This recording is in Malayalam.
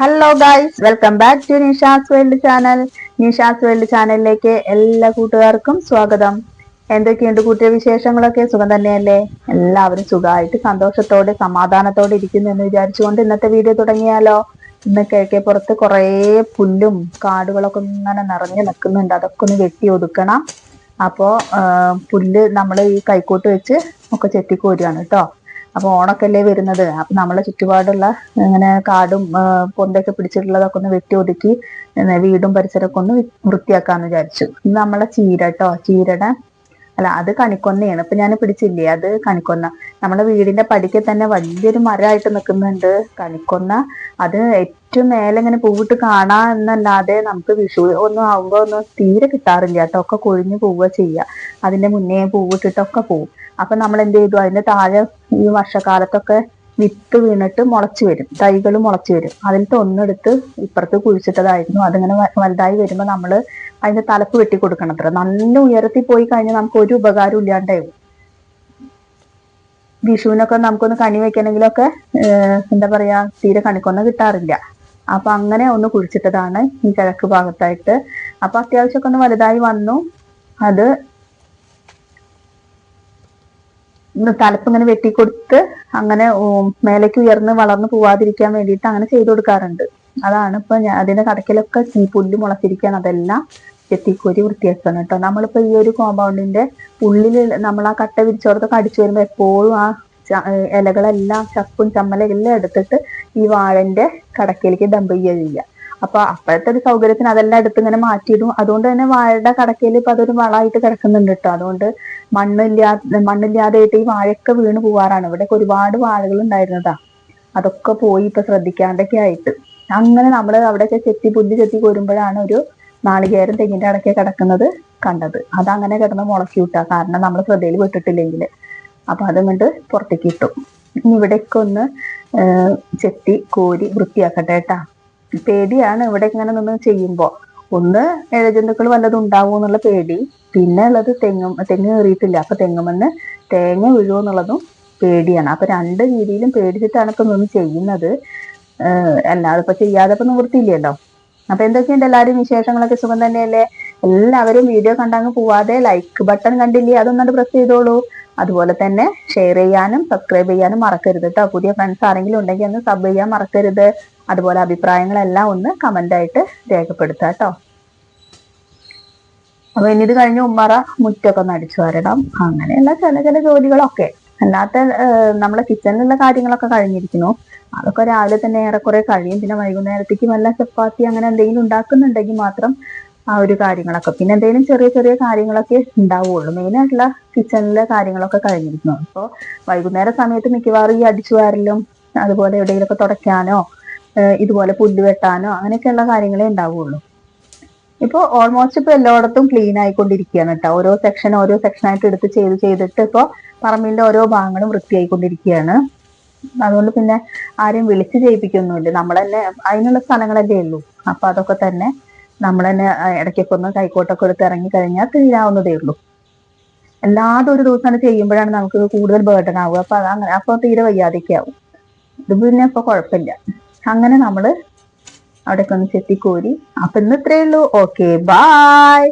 Hello guys welcome back to Nisha's world channel Nisha's world ചാനലിലേക്ക് എല്ലാ കൂട്ടുകാർക്കും സ്വാഗതം. എന്തൊക്കെയുണ്ട് കൂട്ടിയ വിശേഷങ്ങളൊക്കെ? സുഖം തന്നെയല്ലേ? എല്ലാവരും സുഖമായിട്ട് സന്തോഷത്തോടെ സമാധാനത്തോടെ ഇരിക്കുന്നു എന്ന് വിചാരിച്ചുകൊണ്ട് ഇന്നത്തെ വീഡിയോ തുടങ്ങിയാലോ? ഇന്ന് കിഴക്കേ പുറത്ത് കുറേ പുല്ലും കാടുകളൊക്കെ ഇങ്ങനെ നിറഞ്ഞു നിൽക്കുന്നുണ്ട്. അതൊക്കെ ഒന്ന് വെട്ടി ഒതുക്കണം. അപ്പോൾ പുല്ല് നമ്മൾ ഈ കൈക്കോട്ട് വെച്ച് ഒക്കെ ചെത്തിക്കോരുകയാണ് കേട്ടോ. അപ്പൊ ഓണക്കല്ലേ വരുന്നത്? അപ്പൊ നമ്മളെ ചുറ്റുപാടുള്ള ഇങ്ങനെ കാടും പൊന്തൊക്കെ പിടിച്ചിട്ടുള്ളതൊക്കെ ഒന്ന് വെട്ടി ഒതുക്കി വീടും പരിസരമൊക്കെ ഒന്ന് വൃത്തിയാക്കാന്ന് വിചാരിച്ചു. ഇത് നമ്മളെ ചീര കേട്ടോ അല്ല അത് കണിക്കൊന്നയാണ്. ഇപ്പൊ ഞാൻ പിടിച്ചില്ലേ? അത് കണിക്കൊന്ന. നമ്മളെ വീടിന്റെ പടിക്ക് തന്നെ വലിയൊരു മരമായിട്ട് നിൽക്കുന്നുണ്ട് കണിക്കൊന്ന. അത് ഏറ്റവും മേലെ ഇങ്ങനെ പൂവിട്ട് കാണാ എന്നല്ലാതെ നമുക്ക് വിഷു ഒന്നും ആവുമ്പോ ഒന്നും തീരെ കിട്ടാറില്ല കേട്ടോ. ഒക്കെ കൊഴിഞ്ഞു പോവുക ചെയ്യുക അതിന്റെ മുന്നേ പൂവിട്ടിട്ടൊക്കെ പോവും. അപ്പൊ നമ്മൾ എന്ത് ചെയ്തു? അതിന്റെ താഴെ ഈ വർഷക്കാലത്തൊക്കെ വിത്ത് വീണിട്ട് മുളച്ചു വരും. തൈകൾ മുളച്ചു വരും. അതിലത്തെ ഒന്നെടുത്ത് ഇപ്പുറത്ത് കുഴിച്ചിട്ടതായിരുന്നു. അതിങ്ങനെ വലുതായി വരുമ്പോൾ നമ്മൾ അതിന്റെ തലപ്പ് വെട്ടി കൊടുക്കണം അത്ര. നല്ല ഉയരത്തിൽ പോയി കഴിഞ്ഞാൽ നമുക്ക് ഒരു ഉപകാരം ഇല്ലാണ്ടായി വിഷുവിനൊക്കെ നമുക്കൊന്ന് കണി വെക്കണമെങ്കിലൊക്കെ എന്താ പറയാ തീരെ കണിക്കൊന്നും കിട്ടാറില്ല. അപ്പൊ അങ്ങനെ ഒന്ന് കുഴിച്ചിട്ടതാണ് ഈ കിഴക്ക് ഭാഗത്തായിട്ട്. അപ്പൊ അത്യാവശ്യമൊക്കെ ഒന്ന് വലുതായി വന്നു. അത് തലപ്പ് ഇങ്ങനെ വെട്ടിക്കൊടുത്ത് അങ്ങനെ മേലേക്ക് ഉയർന്ന് വളർന്ന് പോവാതിരിക്കാൻ വേണ്ടിയിട്ട് അങ്ങനെ ചെയ്തു കൊടുക്കാറുണ്ട്. അതാണ് ഇപ്പൊ ഞാൻ അതിന്റെ കടക്കിലൊക്കെ ഈ പുല്ല് മുളച്ചിരിക്കുകയാണ് അതെല്ലാം ചെത്തിക്കോരി വൃത്തിയാക്കണം കേട്ടോ. നമ്മളിപ്പോ ഈ ഒരു കോമ്പൗണ്ടിന്റെ ഉള്ളിൽ നമ്മൾ ആ കട്ട വിരിച്ചോടത്തൊക്കെ അടിച്ചു വരുമ്പോൾ എപ്പോഴും ആ ഇലകളെല്ലാം ചപ്പും ചമ്മലെല്ലാം എടുത്തിട്ട് ഈ വാഴന്റെ കടക്കിലേക്ക് ഡംപ് ചെയ്യുക അപ്പൊ അപ്പോഴത്തെ ഒരു സൗകര്യത്തിന് അതെല്ലാം എടുത്ത് ഇങ്ങനെ മാറ്റിയിടും. അതുകൊണ്ട് തന്നെ വാഴയുടെ കടക്കയിൽ ഇപ്പൊ അതൊരു വളമായിട്ട് കിടക്കുന്നുണ്ട് കേട്ടോ. അതുകൊണ്ട് മണ്ണില്ലാതെ മണ്ണില്ലാതെയായിട്ട് ഈ വാഴയൊക്കെ വീണ് പോവാറാണ്. ഇവിടെ ഒരുപാട് വാഴകൾ ഉണ്ടായിരുന്നതാ. അതൊക്കെ പോയി ഇപ്പൊ ശ്രദ്ധിക്കാണ്ടൊക്കെ ആയിട്ട്. അങ്ങനെ നമ്മൾ അവിടെയൊക്കെ ചെത്തി പുല്ല് ചെത്തി കോരുമ്പോഴാണ് ഒരു നാളികേരം തെങ്ങിന്റെ അടക്കെ കിടക്കുന്നത് കണ്ടത്. അതങ്ങനെ കിടന്ന് മുളക്കി വിട്ടാ. കാരണം നമ്മൾ ശ്രദ്ധയിൽ വിട്ടിട്ടില്ലെങ്കിൽ അപ്പൊ അതുകൊണ്ട് പുറത്തേക്ക് ഇട്ടു. ഇനി ഇവിടെയൊക്കെ ഒന്ന് ചെത്തി കോരി വൃത്തിയാക്കട്ടെ കേട്ടാ. പേടിയാണ് ഇവിടെ ഇങ്ങനെ നിന്ന് ചെയ്യുമ്പോൾ ഒന്ന് ഇഴജന്തുക്കൾ വല്ലതും ഉണ്ടാവും എന്നുള്ള പേടി. പിന്നെ ഉള്ളത് തെങ്ങും തെങ്ങ് കയറിയിട്ടില്ല. അപ്പൊ തെങ്ങുമെന്ന് തേങ്ങ വീഴുമോ എന്നുള്ളതും പേടിയാണ്. അപ്പൊ രണ്ട് രീതിയിലും പേടിച്ചിട്ടാണ് ഇപ്പൊ നിന്ന് ചെയ്യുന്നത്. അല്ലാതെ ഇപ്പൊ ചെയ്യാതെ ഇപ്പൊ നിവൃത്തിയില്ലല്ലോ. അപ്പൊ എന്തൊക്കെയുണ്ട് എല്ലാവരും വിശേഷങ്ങളൊക്കെ? സുഖം തന്നെയല്ലേ? എല്ലാവരും വീഡിയോ കണ്ടങ്ങ് പോവാതെ ലൈക്ക് ബട്ടൺ കണ്ടില്ലേ? അതൊന്നും പ്രസ് ചെയ്തോളൂ. അതുപോലെ തന്നെ ഷെയർ ചെയ്യാനും സബ്സ്ക്രൈബ് ചെയ്യാനും മറക്കരുത് കേട്ടോ പുതിയ ഫ്രണ്ട്സ് ആരെങ്കിലും ഉണ്ടെങ്കിൽ ഒന്ന് സബ് ചെയ്യാൻ മറക്കരുത്. അതുപോലെ അഭിപ്രായങ്ങളെല്ലാം ഒന്ന് കമന്റ് ആയിട്ട് രേഖപ്പെടുത്തുക കേട്ടോ അപ്പൊ ഇനി ഇത് കഴിഞ്ഞ് ഉമ്മറ മുറ്റൊക്കെ ഒന്ന് അടിച്ചു വരണം. അങ്ങനെയുള്ള ചില ചില ജോലികളൊക്കെ. അല്ലാത്ത നമ്മളെ കിച്ചണിലുള്ള കാര്യങ്ങളൊക്കെ കഴിഞ്ഞിരിക്കുന്നു. അതൊക്കെ രാവിലെ തന്നെ ഏറെക്കുറെ കഴിയും. പിന്നെ വൈകുന്നേരത്തേക്ക് നല്ല ചപ്പാത്തി അങ്ങനെ എന്തെങ്കിലും ഉണ്ടാക്കുന്നുണ്ടെങ്കിൽ മാത്രം ആ ഒരു കാര്യങ്ങളൊക്കെ. പിന്നെ എന്തെങ്കിലും ചെറിയ ചെറിയ കാര്യങ്ങളൊക്കെ ഉണ്ടാവുള്ളൂ. മെയിനായിട്ടുള്ള കിച്ചണിലെ കാര്യങ്ങളൊക്കെ കഴിഞ്ഞിരുന്നു അപ്പോൾ വൈകുന്നേര സമയത്ത് മിക്കവാറും ഈ അടിച്ചു വാരലും അതുപോലെ എവിടെയെങ്കിലുമൊക്കെ തുടയ്ക്കാനോ ഇതുപോലെ പുല്ല് വെട്ടാനോ അങ്ങനെയൊക്കെയുള്ള കാര്യങ്ങളേ ഉണ്ടാവുള്ളൂ. ഇപ്പോൾ ഓൾമോസ്റ്റ് ഇപ്പോൾ എല്ലായിടത്തും ക്ലീൻ ആയിക്കൊണ്ടിരിക്കുകയാണ് കേട്ടോ. ഓരോ സെക്ഷൻ ഓരോ സെക്ഷനായിട്ട് എടുത്ത് ചെയ്ത് ചെയ്തിട്ട് ഇപ്പോൾ പറമ്പിന്റെ ഓരോ ഭാഗങ്ങളും വൃത്തിയായിക്കൊണ്ടിരിക്കുകയാണ്. അതുകൊണ്ട് പിന്നെ ആരെയും വിളിച്ച് ചെയ്യിപ്പിക്കൊന്നുമില്ല. നമ്മൾ അതിനുള്ള സ്ഥലങ്ങളല്ലേ ഉള്ളൂ. അപ്പൊ അതൊക്കെ തന്നെ നമ്മൾ തന്നെ ഇടയ്ക്കൊക്കെ ഒന്ന് കൈക്കോട്ടൊക്കെ എടുത്ത് ഇറങ്ങി കഴിഞ്ഞാൽ തീരാവുന്നതേ ഉള്ളൂ. അല്ലാതെ ഒരു ദിവസം ചെയ്യുമ്പോഴാണ് നമുക്ക് കൂടുതൽ ബേർഡൻ ആവുക. അപ്പൊ അങ്ങനെ അപ്പൊ തീരെ വയ്യാതൊക്കെ ആവും. ഇത് പിന്നെ ഇപ്പൊ കുഴപ്പമില്ല. അങ്ങനെ നമ്മൾ അവിടേക്ക് ഒന്ന് ചെത്തിക്കോരി. അപ്പൊ ഇന്ന് ഇത്രയേ ഉള്ളൂ. Okay bye